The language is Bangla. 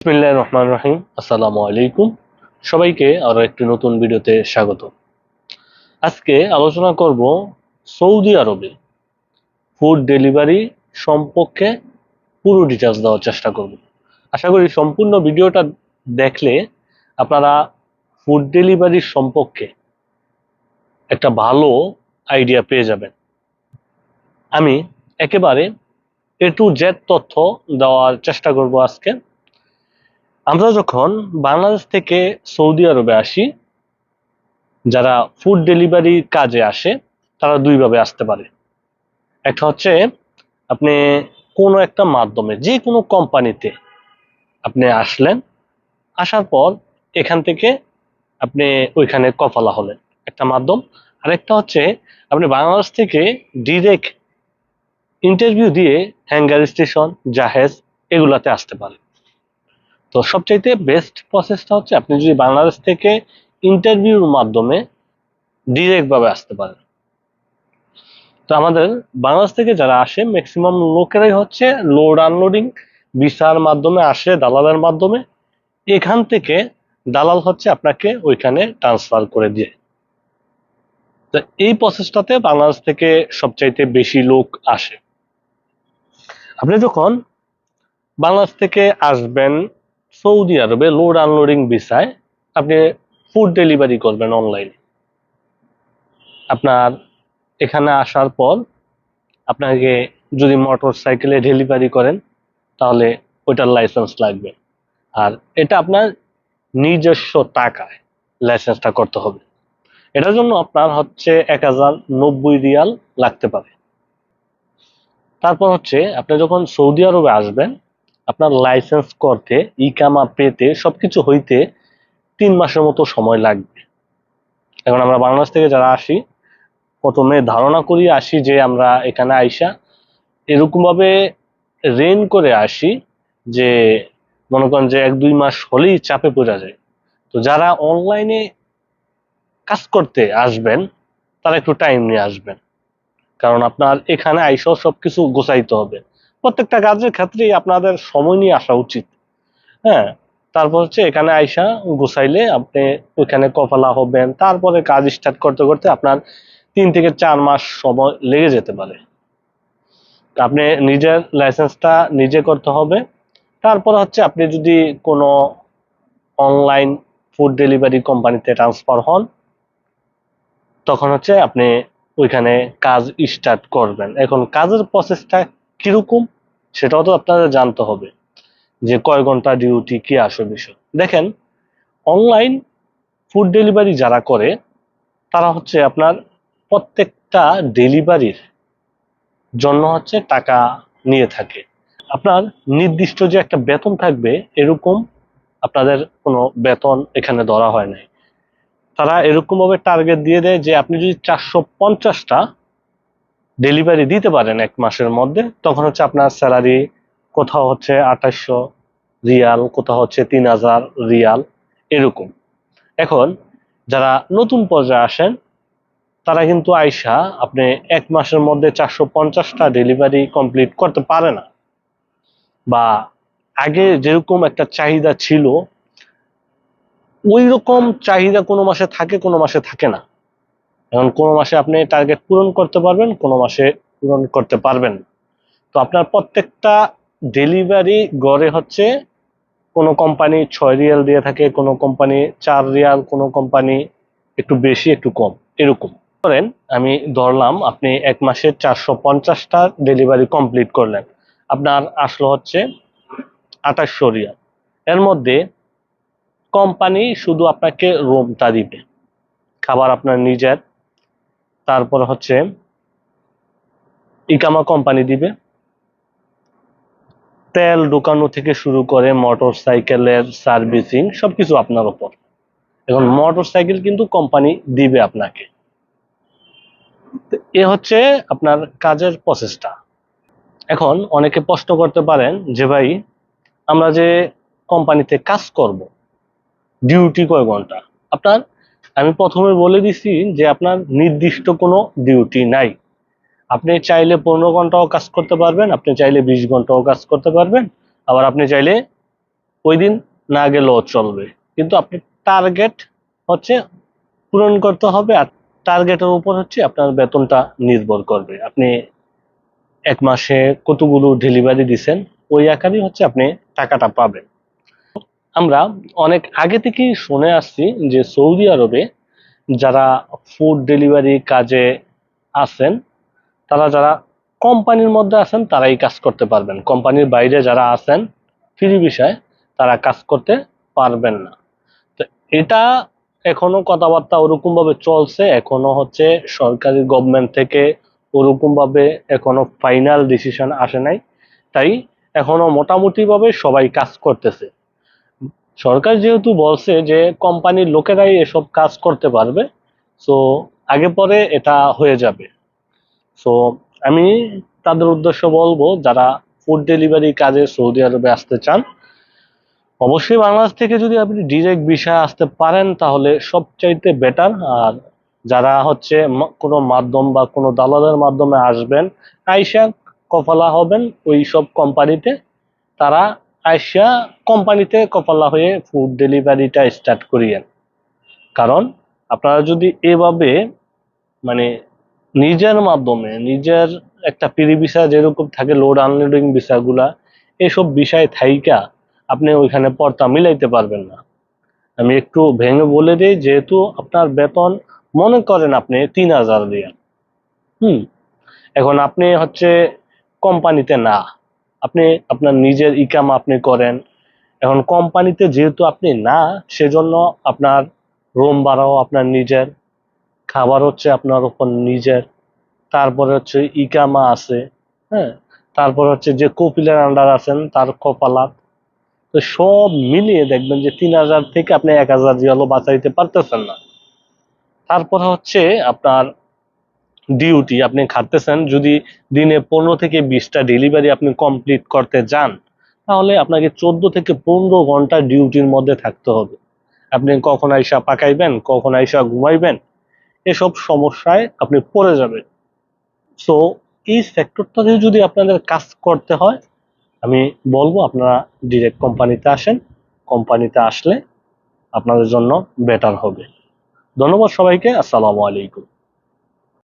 বিসমিল্লাহির রহমান রহিম। আসসালামু আলাইকুম। সবাইকে আরও একটি নতুন ভিডিওতে স্বাগত। আজকে আলোচনা করব সৌদি আরবে ফুড ডেলিভারি সম্পর্কে পুরো ডিটেলস দেওয়ার চেষ্টা করব। আশা করি সম্পূর্ণ ভিডিওটা দেখলে আপনারা ফুড ডেলিভারি সম্পর্কে একটা ভালো আইডিয়া পেয়ে যাবেন। আমি একেবারে এ টু জেড তথ্য দেওয়ার চেষ্টা করব আজকে। আমরা যখন বাংলাদেশ থেকে সৌদি আরবে আসি, যারা ফুড ডেলিভারি কাজে আসে, তারা দুইভাবে আসতে পারে। একটা হচ্ছে, আপনি কোনো একটা মাধ্যমে, যে কোনো কোম্পানিতে আপনি আসলেন, আসার পর এখান থেকে আপনি ওইখানে কফালা হলেন একটা মাধ্যম। আরেকটা হচ্ছে, আপনি বাংলাদেশ থেকে ডিরেক্ট ইন্টারভিউ দিয়ে হ্যাঙ্গার স্টেশন জাহেজ এগুলাতে আসতে পারেন। তো সবচাইতে বেস্ট প্রসেসটা হচ্ছে আপনি যদি বাংলাদেশ থেকে ইন্টারভিউর মাধ্যমে ডিরেক্ট ভাবে আসতে পারেন। তো আমাদের বাংলাদেশ থেকে যারা আসে ম্যাক্সিমাম লোকেরাই হচ্ছে লোড আনলোডিং ভিসার মাধ্যমে আসে, দালালের মাধ্যমে, এখান থেকে দালাল হচ্ছে আপনাকে ওইখানে ট্রান্সফার করে দিয়ে। তো এই প্রসেসটাতে বাংলাদেশ থেকে সবচাইতে বেশি লোক আসে। আপনি যখন বাংলাদেশ থেকে আসবেন সৌদি আরবে লোড আনলোডিং ভিসায় আপনি ফুড ডেলিভারি করবেন অনলাইনে আপনার এখানে আসার পর আপনাকে যদি মোটর সাইকেলে ডেলিভারি করেন, তাহলে ওইটার লাইসেন্স লাগবে। আর এটা আপনার নিজস্ব টাকায় লাইসেন্সটা করতে হবে। এটার জন্য আপনার হচ্ছে এক হাজার নব্বই রিয়াল লাগতে পারে। তারপর হচ্ছে আপনি যখন সৌদি আরবে আসবেন আপনার লাইসেন্স করতে ইকামা পেতে, সবকিছু হইতে তিন মাসের মতো সময় লাগবে। এখন আমরা বাংলাদেশ থেকে যারা আসি, প্রথমে ধারণা করি, আসি যে আমরা এখানে আইসা এরকম ভাবে রেন করে আসি যে মনে করেন যে এক দুই মাস হলেই চাপে পড়া যায়। তো যারা অনলাইনে কাজ করতে আসবেন, তারা একটু টাইম নিয়ে আসবেন। কারণ আপনার এখানে আইসাও সবকিছু গোছাইতে হবে। প্রত্যেকটা কাজের ক্ষেত্রেই আপনাদের সময় নিয়ে আসা উচিত। হ্যাঁ তারপর হচ্ছে এখানে আইসা গুছাইলে আপনি ওইখানে কপালা হবেন, তারপরে কাজ স্টার্ট করতে করতে আপনার তিন থেকে চার মাস সময় লেগে যেতে পারে। আপনি নিজের লাইসেন্সটা নিজে করতে হবে, তারপর হচ্ছে আপনি যদি কোনো অনলাইন ফুড ডেলিভারি কোম্পানিতে ট্রান্সফার হন, তখন হচ্ছে আপনি ওইখানে কাজ স্টার্ট করবেন। এখন কাজের প্রসেসটা কীরকম, সেটাও তো আপনাদের জানতে হবে যে কয় ঘণ্টা ডিউটি কি আসে বিষয়। দেখেন অনলাইন ফুড ডেলিভারি যারা করে, তারা হচ্ছে আপনার প্রত্যেকটা ডেলিভারির জন্য হচ্ছে টাকা নিয়ে থাকে। আপনার নির্দিষ্ট যে একটা বেতন থাকবে, এরকম আপনাদের কোনো বেতন এখানে ধরা হয় নাই। তারা এরকম ভাবে টার্গেট দিয়ে দেয় যে আপনি যদি চারশো পঞ্চাশটা ডেলিভারি দিতে পারেন এক মাসের মধ্যে, তখন হচ্ছে আপনার স্যালারি কোথাও হচ্ছে আঠাশশো রিয়াল, কোথাও হচ্ছে তিন হাজার রিয়াল, এরকম। এখন যারা নতুন পর্যায়ে আসেন, তারা কিন্তু আইসা আপনি এক মাসের মধ্যে চারশো পঞ্চাশটা ডেলিভারি কমপ্লিট করতে পারে না। বা আগে যেরকম একটা চাহিদা ছিল ওই রকম চাহিদা কোনো মাসে থাকে, কোনো মাসে থাকে না। এখন কোনো মাসে আপনি টার্গেট পূরণ করতে পারবেন, কোনো মাসে পূরণ করতে পারবেন তো আপনার প্রত্যেকটা ডেলিভারি গড়ে হচ্ছে কোনো কোম্পানি ছয় রিয়াল দিয়ে থাকে, কোনো কোম্পানি চার রিয়াল, কোনো কোম্পানি একটু বেশি, একটু কম, এরকম। করেন আমি ধরলাম আপনি এক মাসে চারশো পঞ্চাশটা ডেলিভারি কমপ্লিট করলেন। আপনার আসলো হচ্ছে আঠাশশো রিয়াল। এর মধ্যে কোম্পানি শুধু আপনাকে রুমটা দিবে। খাবার আপনার নিজের তারপর হচ্ছে ইকামা কোম্পানি দিবে। তেল ঢোকানো থেকে শুরু করে মোটর সাইকেলের সার্ভিসিং, সবকিছু আপনার উপর এখন মোটর সাইকেল কিন্তু কোম্পানি দিবে আপনাকে। এ হচ্ছে আপনার কাজের প্রসেসটা। এখন অনেকে প্রশ্ন করতে পারেন যে, ভাই, আমরা যে কোম্পানিতে কাজ করব, ডিউটি কয় ঘণ্টা? আপনার আমি প্রথমে বলে দিছি যে আপনার নির্দিষ্ট কোনো ডিউটি নাই। আপনি চাইলে পনেরো ঘন্টাও কাজ করতে পারবেন, আপনি চাইলে বিশ ঘন্টাও কাজ করতে পারবেন, আবার আপনি চাইলে ওই দিন না গেলেও চলবে। কিন্তু আপনি টার্গেট হচ্ছে পূরণ করতে হবে আর টার্গেটের উপর হচ্ছে আপনার বেতনটা নির্ভর করবে। আপনি এক মাসে কতগুলো ডেলিভারি দিছেন, ওই আকারই হচ্ছে আপনি টাকাটা পাবেন। আমরা অনেক আগে থেকেই শুনে আসছি যে সৌদি আরবে যারা ফুড ডেলিভারি কাজে আছেন তারা যারা কোম্পানির মধ্যে আছেন তারাই কাজ করতে পারবেন। কোম্পানির বাইরে যারা আছেন ফ্রি বিষয় তারা কাজ করতে পারবেন না। তো এটা এখনও কথাবার্তা ওরকম ভাবে চলছে, এখনও হচ্ছে সরকারি গভর্নমেন্ট থেকে ওরকম ভাবে এখনও ফাইনাল ডিসিশন আসে নাই। তাই এখনও মোটামুটি ভাবে সবাই কাজ করতেছে। সরকার যেহেতু বলছে যে কোম্পানির লোকেরাই এসব কাজ করতে পারবে সো আগে পরে এটা হয়ে যাবে। সো আমি তাদের উদ্দেশ্য বলব, যারা ফুড ডেলিভারি কাজে সৌদি আরবে আসতে চান, অবশ্যই বাংলাদেশ থেকে যদি আপনি ডিরেক্ট বিষয় আসতে পারেন, তাহলে সবচাইতে বেটার আর যারা হচ্ছে কোনো মাধ্যম বা কোনো দালালের মাধ্যমে আসবেন, আইসা কফলা হবেন ওই সব কোম্পানিতে তারা আইসা কোম্পানিতে কফলা হয়ে ফুড ডেলিভারিটা স্টার্ট করিয়েন। কারণ আপনারা যদি এভাবে মানে নিজের মাধ্যমে, নিজের একটা পিড়ি ভিসা যেরকম থাকে লোড আনলোডিং ভিসাগুলা এসব বিষয় থাইকা আপনি ওইখানে পর্তা মিলাইতে পারবেন না। আমি একটু ভেঙে বলে দিই, যেহেতু আপনার বেতন মনে করেন আপনি তিন হাজার রিয়াল। হুম। এখন আপনি হচ্ছে কোম্পানিতে না আপনি আপনার নিজের ইকাম আপনি করেন। এখন কোম্পানিতে যেহেতু আপনি না, সেজন্য আপনার রুম ভাড়াও আপনার নিজের, খাবার হচ্ছে আপনার উপর নিজের, তারপরে হচ্ছে ইকামা আছে হ্যাঁ? তারপর হচ্ছে যে কপিলের আন্ডার আছেন, তার কপালাত। তো সব মিলিয়ে দেখবেন যে তিন হাজার থেকে আপনি এক হাজার রিয়ালও বাঁচাইতে পারতেছেন না। তারপরে হচ্ছে আপনার ডিউটি আপনি খাটতেছেন, যদি দিনে পনেরো থেকে বিশটা ডেলিভারি আপনি কমপ্লিট করতে যান, তাহলে আপনাকে চোদ্দ থেকে পনেরো ঘণ্টা ডিউটির মধ্যে থাকতে হবে। আপনি কখন আইসা পাকাইবেন, কখন আইসা ঘুমাইবেন, এসব সমস্যায় আপনি পড়ে যাবেন। সো এই সেক্টরটাতে যদি আপনাদের কাজ করতে হয়, আমি বলব আপনারা ডিরেক্ট কোম্পানিতে আসেন কোম্পানিতে আসলে আপনাদের জন্য বেটার হবে। ধন্যবাদ সবাইকে, আসসালামু আলাইকুম।